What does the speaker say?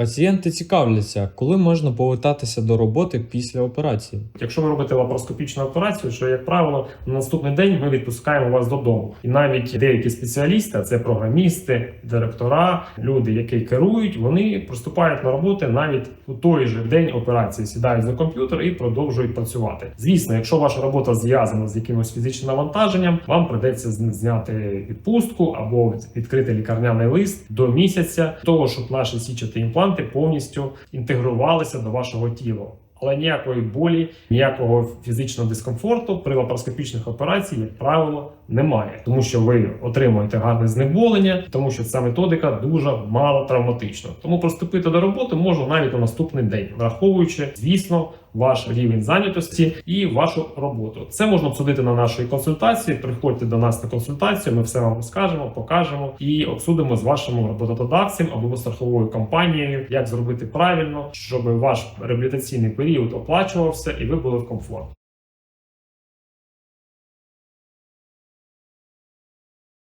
Пацієнти цікавляться, коли можна повертатися до роботи після операції. Якщо ви робите лапароскопічну операцію, що як правило на наступний день ми відпускаємо вас додому, і навіть деякі спеціалісти, це програмісти, директора, люди, які керують, вони приступають на роботи навіть у той же день операції, сідають за комп'ютер і продовжують працювати. Звісно, якщо ваша робота зв'язана з якимось фізичним навантаженням, вам придеться зняти відпустку або відкрити лікарняний лист до місяця, того щоб наші січати імпланти повністю інтегрувалися до вашого тіла. Але ніякої болі, ніякого фізичного дискомфорту при лапароскопічних операціях, як правило, немає, тому що ви отримуєте гарне знеболення, тому що ця методика дуже мало травматична. Тому приступити до роботи можна навіть на наступний день, враховуючи, звісно, ваш рівень зайнятості і вашу роботу. Це можна обсудити на нашій консультації. Приходьте до нас на консультацію. Ми все вам розкажемо, покажемо і обсудимо з вашим роботодавцем або страховою компанією, як зробити правильно, щоб ваш реабілітаційний період оплачувався і ви були в комфорт.